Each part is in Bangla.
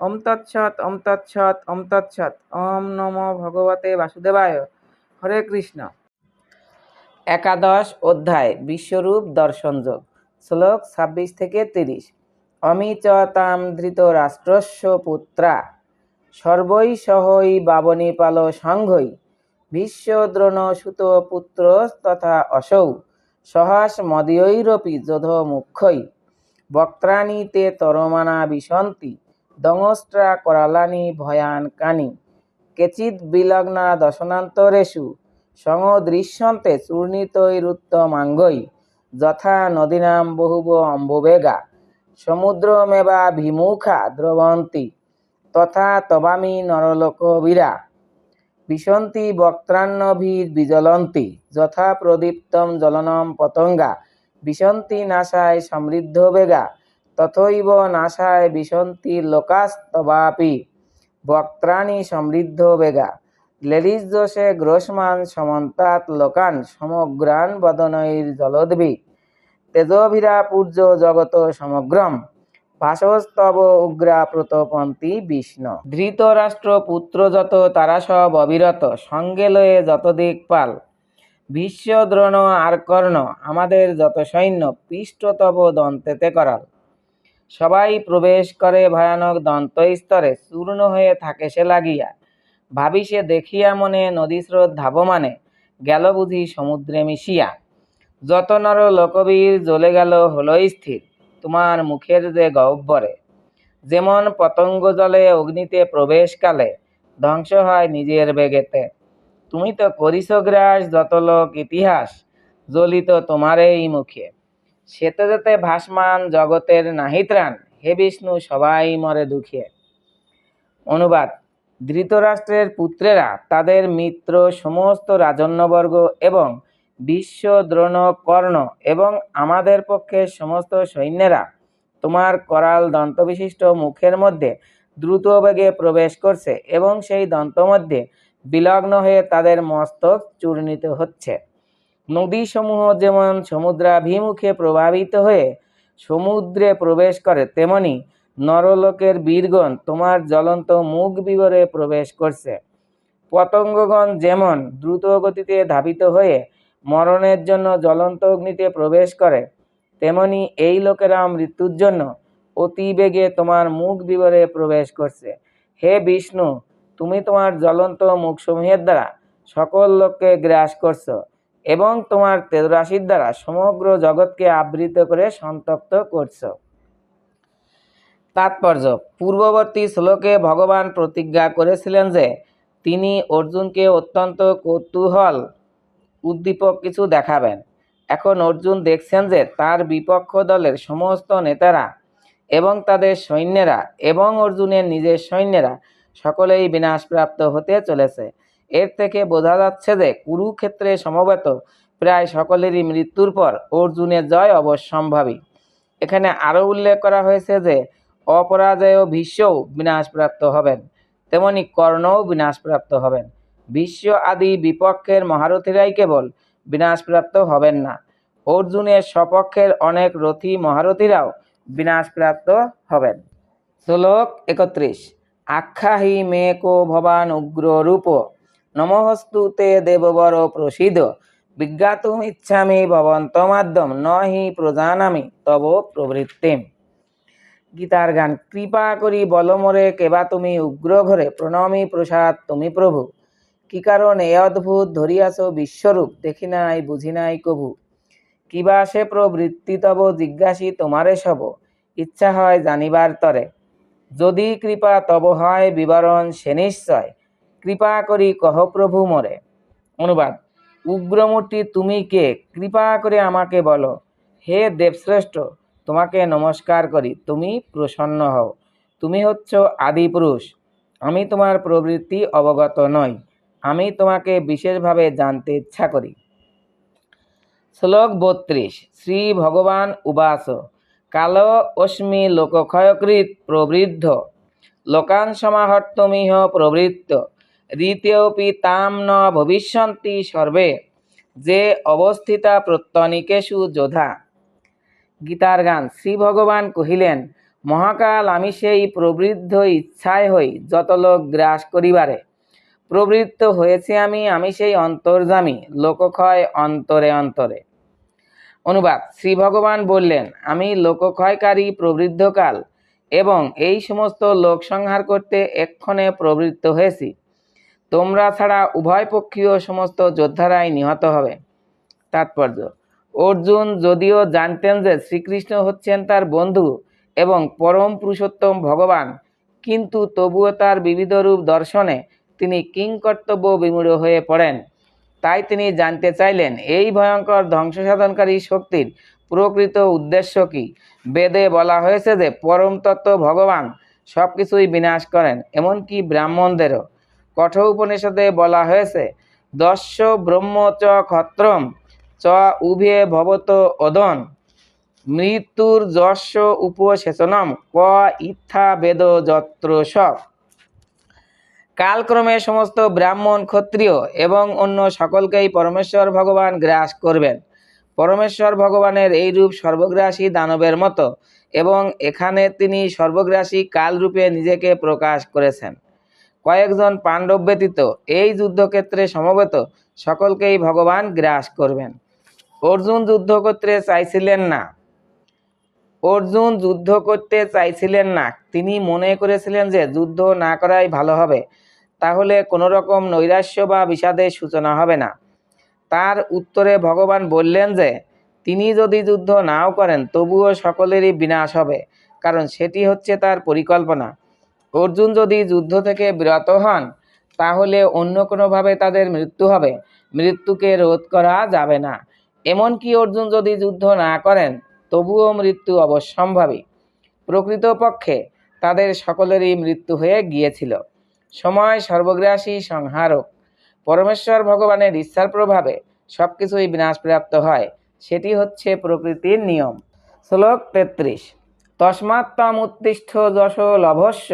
ওম তৎসৎ ওম তৎসৎ ওম তৎসৎ। ওম নমো ভগবতে বাসুদেবায়। হরে কৃষ্ণ। একাদশ অধ্যায়, বিশ্বরূপ দর্শনযোগ শ্লোক ছাব্বিশ থেকে তিরিশ। অমি চ তাম ধৃত রাষ্ট্রস্য পুত্রা, সর্বৈ সহৈ বাবনীপাল সংঘৈ ভীষ্মদ্রোণ সুত পুত্র তথা অসৌ, সহাস মদীয়ৈরপি যোধ মুখ্যৈ। বক্ত্রাণি তে তরমানা বিশন্তি দংস্ট্রা করালানি ভয়ান কানি। কেচিৎ বিলগ্না দশনান্তরেষু। সংদৃশ্যন্তে চূর্ণিতৈরুত্তমাঙ্গৈ যথা নদীনাম বহুব অম্বুবেগা। সমুদ্রমেবা ভিমুখা দ্রবন্তি। তথা তবামি নরলোকবীরা। বিশন্তি বক্ত্রান্নভির্বিজ্বলন্তি যথা প্রদীপ্তম জলনম পতঙ্গা। বিশন্তি নাশায় সমৃদ্ধ বেগা। তথৈব নাশায় বিশন্তি লোকাস্তবাপি। বক্ত্রাণি সমৃদ্ধ বেগা। লেলিজোষে গ্রোষ্মান সমন্তাৎ লোকান সমগ্রান বদনৈর জলদ্ভি তেজভিরা পূর্য জগত সমগ্রম। ভাসস্তব উগ্রা প্রতপন্তি বিষ্ণু। ধৃতরাষ্ট্র পুত্র যত তারা সব অবিরত। সঙ্গে লয়ে যত দিকপাল ভীষ্ম দ্রোণ আর কর্ণ। আমাদের যত সৈন্য, পৃষ্ঠতব দন্তেতে করাল। সবাই প্রবেশ করে ভয়ানক দন্তস্তরে চূর্ণ হয়ে থাকে সে লাগিয়া। ভাবি সে দেখিয়া মনে নদীস্রোত ধাবমানে গেল বুঝি সমুদ্রে মিশিয়া। যত নর লোকবীর জ্বলে গেল হলো স্থির, তোমার মুখের যে গহ্বরে। যেমন পতঙ্গ জলে অগ্নিতে প্রবেশকালে ধ্বংস হয় নিজের বেগেতে। তুমি তো করিস গ্রাস যত লোক ইতিহাস, জ্বলিত তোমার এই মুখে। সেতে যেতে ভাসমান জগতের নাহিত্রাণ হে বিষ্ণু, সবাই মরে দুঃখে। অনুবাদ, ধৃতরাষ্ট্রের পুত্রেরা তাদের মিত্র সমস্ত রাজন্যবর্গ এবং বিশ্ব দ্রোণ কর্ণ এবং আমাদের পক্ষে সমস্ত সৈন্যেরা তোমার করাল দন্তবিশিষ্ট মুখের মধ্যে দ্রুত বেগে প্রবেশ করছে এবং সেই দন্ত মধ্যে বিলগ্ন হয়ে তাদের মস্তক চূর্ণিত হচ্ছে। নদীসমূহ যেমন সমুদ্রাভিমুখে প্রভাবিত হয়ে সমুদ্রে প্রবেশ করে, তেমনি নরলোকের বীরগণ তোমার জ্বলন্ত মুখ বিবরে প্রবেশ করছে। পতঙ্গগণ যেমন দ্রুত গতিতে ধাবিত হয়ে মরণের জন্য জ্বলন্ত অগ্নিতে প্রবেশ করে, তেমনি এই লোকেরা মৃত্যুর জন্য অতি বেগে তোমার মুখ বিবরে প্রবেশ করছে। হে বিষ্ণু, তুমি তোমার জ্বলন্ত মুখসমূহের দ্বারা সকল লোককে গ্রাস করছ। এবং তোমার তেজরাশির দ্বারা সমগ্র জগৎকে আবৃত করে সন্তপ্ত করছ। তাৎপর্য, পূর্ববর্তী শ্লোকে ভগবান প্রতিজ্ঞা করেছিলেন যে, তিনি অর্জুনকে অত্যন্ত কৌতূহল উদ্দীপক কিছু দেখাবেন। এখন অর্জুন দেখছেন যে, তার বিপক্ষ দলের সমস্ত নেতারা এবং তাদের সৈন্যেরা এবং অর্জুনের নিজের সৈন্যেরা সকলেই বিনাশপ্রাপ্ত হতে চলেছে। এর থেকে বোঝা যাচ্ছে যে কুরুক্ষেত্রে সমবেত প্রায় সকলেরই মৃত্যুর পর অর্জুনের জয় অবশ্যম্ভাবী। এখানে আরও উল্লেখ করা হয়েছে যে অপরাজয় ভীষ্মও বিনাশপ্রাপ্ত হবেন, তেমনি কর্ণও বিনাশপ্রাপ্ত হবেন। বিশ্ব আদি বিপক্ষের মহারথীরাই কেবল বিনাশপ্রাপ্ত হবেন না। অর্জুনের সপক্ষের অনেক রথী মহারথীরাও বিনাশপ্রাপ্ত হবেন। শ্লোক একত্রিশ। আখ্যাহি মে কো ভবান উগ্র রূপ নমহস্তু তে দেববর প্রসিদ বিজ্ঞাতুম ইচ্ছামি ভবন্তমাদ্যম ন হি প্রজানামি তব প্রবৃত্তিম গীতার গান কৃপা করি বলমরে কেবা তুমি উগ্র ঘরে প্রণমি প্রসাদ তুমি প্রভু কি কারণ এ অদ্ভুত ধরিয়াছ বিশ্বরূপ দেখি নাই বুঝি নাই কভু কিবা সে প্রবৃত্তি তব জিজ্ঞাসী তোমারে সব ইচ্ছা হয় জানিবার তরে যদি কৃপা তব হয় বিবরণ সে নিশ্চয় কৃপা করি কহ প্রভু মরে। অনুবাদ, উগ্রমূর্তি তুমি কে? কৃপা করে আমাকে বলো। হে দেবশ্রেষ্ঠ, তোমাকে নমস্কার করি, তুমি প্রসন্ন হও। তুমি হচ্ছ আদি পুরুষ, আমি তোমার প্রবৃত্তি অবগত নই, আমি তোমাকে বিশেষভাবে জানতে ইচ্ছা করি। শ্লোক বত্রিশ, শ্রী ভগবান উবাস কাল অস্মি লোকক্ষয়কৃত প্রবৃদ্ধ, লোকান সমাহর্তমিহ প্রবৃত্ত। রীতেপি তাম ন ভবিষ্যন্তি সর্বে, যে অবস্থিতা প্রত্যনিকেশু যোধা। গীতার গান শ্রী ভগবান কহিলেন, মহাকাল আমি সেই প্রবৃদ্ধ ইচ্ছায় হই, যত লোক গ্রাস করিবারে। প্রবৃত্ত হয়েছে আমি আমি সেই অন্তর্জামী লোকক্ষয় অন্তরে অন্তরে। অনুবাদ শ্রী ভগবান বললেন, আমি লোকক্ষয়কারী প্রবৃদ্ধকাল এবং এই সমস্ত লোক সংহার করতে এক্ষণে প্রবৃত্ত হয়েছি। তোমরা ছাড়া উভয় পক্ষীয় সমস্ত যোদ্ধারাই নিহত হবে। তাৎপর্য, অর্জুন যদিও জানতেন যে শ্রীকৃষ্ণ হচ্ছেন তার বন্ধু এবং পরম পুরুষোত্তম ভগবান, কিন্তু তবুও তার বিবিধ রূপ দর্শনে তিনি কিংকর্তব্য বিমূঢ় হয়ে পড়েন। তাই তিনি জানতে চাইলেন, এই ভয়ঙ্কর ধ্বংসসাধনকারী শক্তির প্রকৃত উদ্দেশ্য কি? বেদে বলা হয়েছে যে পরম তত্ত্ব ভগবান সব কিছুই বিনাশ করেন, এমনকি ব্রাহ্মণদেরও। কঠোর উপনিষদে বলা হয়েছে, দস্য ব্রহ্ম চ ক্ষত্রম, চ উভে ভবত অদন, মৃত্যুর যশ উপসেচনম, ক ইত্থা বেদ যত্র সব কালক্রমে সমস্ত ব্রাহ্মণ ক্ষত্রিয় এবং অন্য সকলকেই পরমেশ্বর ভগবান গ্রাস করবেন। পরমেশ্বর ভগবানের এই রূপ সর্বগ্রাসী দানবের মতো এবং এখানে তিনি সর্বগ্রাসী কালরূপে নিজেকে প্রকাশ করেছেন। কয়েকজন পাণ্ডব ব্যতীত এই যুদ্ধক্ষেত্রে সমবেত সকলকেই ভগবান গ্রাস করবেন। অর্জুন যুদ্ধ করতে চাইছিলেন না। অর্জুন যুদ্ধ করতে চাইছিলেন না। তিনি মনে করেছিলেন যে যুদ্ধ না করাই ভালো হবে। তাহলে কোনো রকম নৈরাশ্য বা বিষাদের সূচনা হবে না। তার উত্তরে ভগবান বললেন যে, তিনি যদি যুদ্ধ নাও করেন তবুও সকলেরই বিনাশ হবে, কারণ সেটি হচ্ছে তার পরিকল্পনা। অর্জুন যদি যুদ্ধ থেকে বিরত হন, তাহলে অন্য কোনোভাবে তাদের মৃত্যু হবে। মৃত্যুকে রোধ করা যাবে না। এমনকি অর্জুন যদি যুদ্ধ না করেন, তবুও মৃত্যু অবশ্যম্ভাবী। প্রকৃতপক্ষে তাদের সকলেরই মৃত্যু হয়ে গিয়েছিল। সময় সর্বগ্রাসী সংহারক। পরমেশ্বর ভগবানের ইচ্ছার প্রভাবে সব কিছুই বিনাশপ্রাপ্ত হয়। সেটি হচ্ছে প্রকৃতির নিয়ম। শ্লোক তেত্রিশ। তস্মাৎ উত্তিষ্ঠ যশ লভস্য,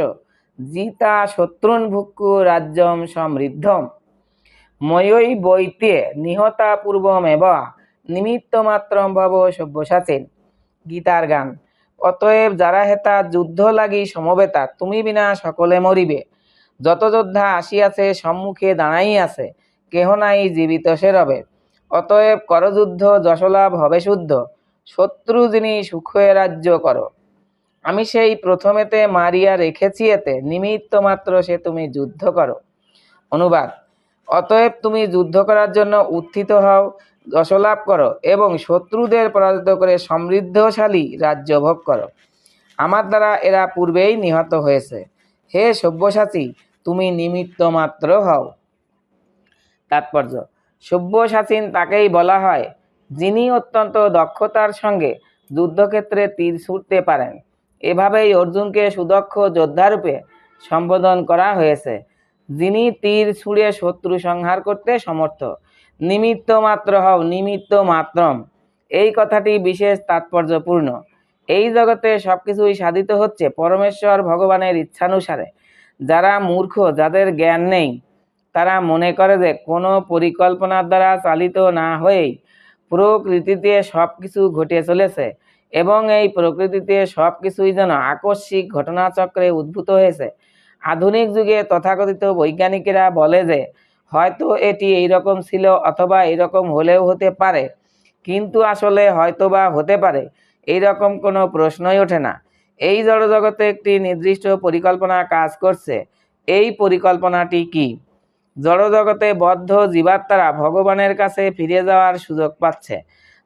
জিতা শত্রুন ভুক্কু রাজ্যম সমৃদ্ধম। ময়ৈ বৈতে নিহতা পূর্বম পূর্বমেব, নিমিত্তমাত্রম ভব সব্যসাচীন। গীতার গান, অতএব যারা হেতা যুদ্ধ লাগি সমবেতা, তুমি বিনা সকলে মরিবে। যত যোদ্ধা আসিয়াছে, সম্মুখে দাঁড়াইয়াছে, কেহ নাই জীবিত সে রবে। অতএব করযুদ্ধ যশলাভ হবে শুদ্ধ। শত্রু যিনি সুখে রাজ্য করো। আমি সেই প্রথমেতে মারিয়া রেখেছি এতে, নিমিত্ত মাত্র সে তুমি যুদ্ধ করো। অনুবাদ, অতএব তুমি যুদ্ধ করার জন্য উত্থিত হও যশলাভ করো এবং শত্রুদের পরাজিত করে সমৃদ্ধশালী রাজ্য ভোগ করো। আমার দ্বারা এরা পূর্বেই নিহত হয়েছে। হে সব্যসাচী, তুমি নিমিত্ত মাত্র হও। তাৎপর্য, সব্যসাচীন তাকেই বলা হয় যিনি অত্যন্ত দক্ষতার সঙ্গে যুদ্ধক্ষেত্রে তীর ছুটতে পারেন। এভাবেই অর্জুনকে সুদক্ষ যোদ্ধারূপে সম্বোধন করা হয়েছে, যিনি তীর ছুঁড়ে শত্রু সংহার করতে সমর্থ। নিমিত্ত মাত্র হও, নিমিত্ত মাত্রম। এই কথাটি বিশেষ তাৎপর্যপূর্ণ। এই জগতে সব কিছুই সাধিত হচ্ছে পরমেশ্বর ভগবানের ইচ্ছানুসারে। যারা মূর্খ, যাদের জ্ঞান নেই, তারা মনে করে যে কোনো পরিকল্পনার দ্বারা চালিত না হয়েই প্রকৃতিতে সব কিছু ঘটে চলেছে। এবং এই প্রকৃতিতে সব কিছুই যেন আকস্মিক ঘটনাচক্রে উদ্ভূত হয়েছে। আধুনিক যুগে তথাকথিত বৈজ্ঞানিকেরা বলে যে, হয়তো এটি এইরকম ছিল অথবা এইরকম হলেও হতে পারে। কিন্তু আসলে হয়তোবা হতে পারে এই রকম কোনো প্রশ্নই ওঠে না। এই জড়জগতে একটি নির্দিষ্ট পরিকল্পনা কাজ করছে। এই পরিকল্পনাটি কি? জড়জগতে বদ্ধ জীবাত্মারা ভগবানের কাছে ফিরে যাওয়ার সুযোগ পাচ্ছে।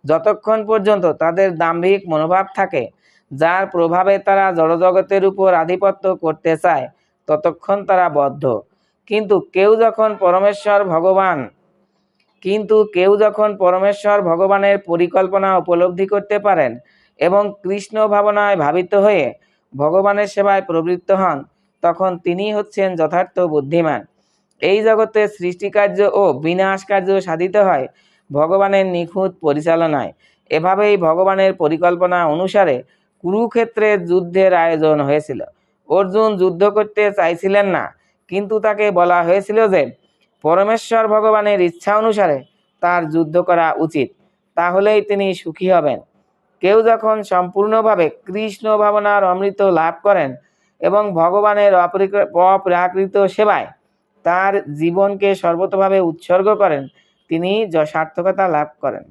যতক্ষণ পর্যন্ত তাদের দাম্ভিক মনোভাব থাকে, যার প্রভাবে তারা জড়জগতের উপর আধিপত্য করতে চায়, ততক্ষণ তারা বদ্ধ। কিন্তু কেউ যখন পরমেশ্বর ভগবান, কিন্তু কেউ যখন পরমেশ্বর ভগবানের পরিকল্পনা উপলব্ধি করতে পারেন এবং কৃষ্ণ ভাবনায় ভাবিত হয়ে ভগবানের সেবায় প্রবৃত্ত হন, তখন তিনি হচ্ছেন যথার্থ বুদ্ধিমান। এই জগতে সৃষ্টিকার্য ও বিনাশ কার্য সাধিত হয় ভগবানের নিখুঁত পরিচালনায়। এভাবেই ভগবানের পরিকল্পনা অনুসারে কুরুক্ষেত্রের যুদ্ধের আয়োজন হয়েছিল। অর্জুন যুদ্ধ করতে চাইছিলেন না, কিন্তু তাকে বলা হয়েছিল যে, পরমেশ্বর ভগবানের ইচ্ছা অনুসারে তার যুদ্ধ করা উচিত, তাহলেই তিনি সুখী হবেন। কেউ যখন সম্পূর্ণভাবে কৃষ্ণ ভাবনার অমৃত লাভ করেন এবং ভগবানের অপরিক- অপ্রাকৃত সেবায় তার জীবনকে সর্বতভাবে উৎসর্গ করেন তিনি সার্থকতা লাভ করেন।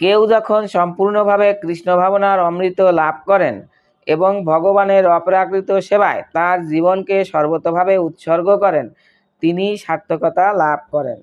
কেউ যখন সম্পূর্ণভাবে কৃষ্ণ ভাবনার অমৃত লাভ করেন এবং ভগবানের অপ্রাকৃত সেবায় তার জীবনকে সর্বতভাবে উৎসর্গ করেন, তিনি সার্থকতা লাভ করেন।